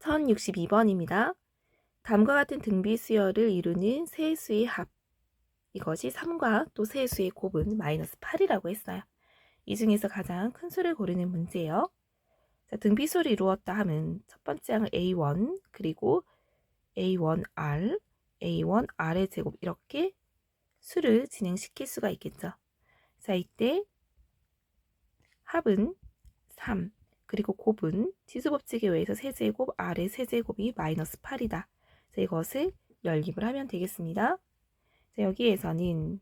1062번입니다. 다음과 같은 등비 수열을 이루는 세 수의 합. 이것이 3과 또 세 수의 곱은 마이너스 8이라고 했어요. 이 중에서 가장 큰 수를 고르는 문제예요. 자, 등비수를 이루었다 하면 첫 번째 항은 A1 그리고 A1R, A1R의 제곱 이렇게 수를 진행시킬 수가 있겠죠. 자, 이때 합은 3, 그리고 곱은 지수법칙에 의해서 세제곱 R의 세제곱이 마이너스 8이다. 자, 이것을 열립을 하면 되겠습니다. 자, 여기에서는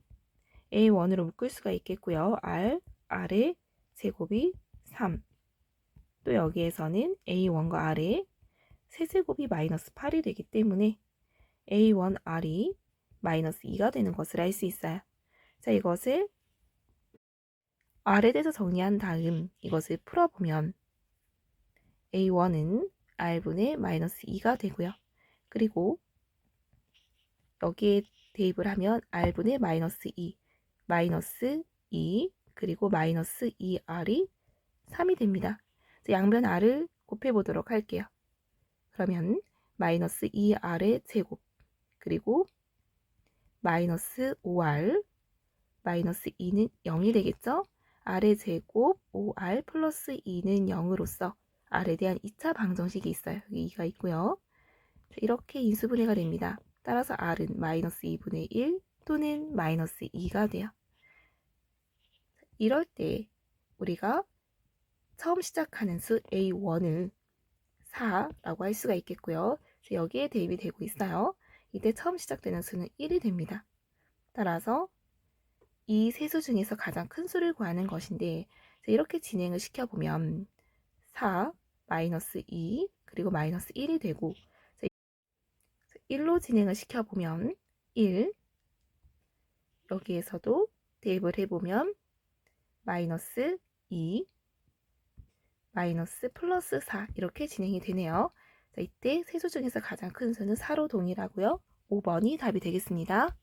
A1으로 묶을 수가 있겠고요. R, R의 제곱이 3. 또 여기에서는 A1과 R의 세제곱이 마이너스 8이 되기 때문에 A1R이 마이너스 2가 되는 것을 알 수 있어요. 자, 이것을 R에 대해서 정리한 다음 이것을 풀어보면 A1은 R분의 마이너스 2가 되고요. 그리고 여기에 대입을 하면 R분의 마이너스 2, 마이너스 2, 그리고 마이너스 2R이 3이 됩니다. 양변 R을 곱해보도록 할게요. 그러면 마이너스 2R의 제곱, 그리고 마이너스 5R, 마이너스 2는 0이 되겠죠? R의 제곱 5R 플러스 2는 0으로서 R에 대한 2차 방정식이 있어요. 여기 2가 있고요. 이렇게 인수분해가 됩니다. 따라서 R은 마이너스 2분의 1 또는 마이너스 2가 돼요. 이럴 때 우리가 처음 시작하는 수 A1을 4라고 할 수가 있겠고요. 여기에 대입이 되고 있어요. 이때 처음 시작되는 수는 1이 됩니다. 따라서 이 세 수 중에서 가장 큰 수를 구하는 것인데 이렇게 진행을 시켜보면 4, 마이너스 2, 그리고 마이너스 1이 되고 1로 진행을 시켜보면 1, 여기에서도 대입을 해보면 마이너스 2, 마이너스 플러스 4 이렇게 진행이 되네요. 자, 이때 세수 중에서 가장 큰 수는 4로 동일하고요. 5번이 답이 되겠습니다.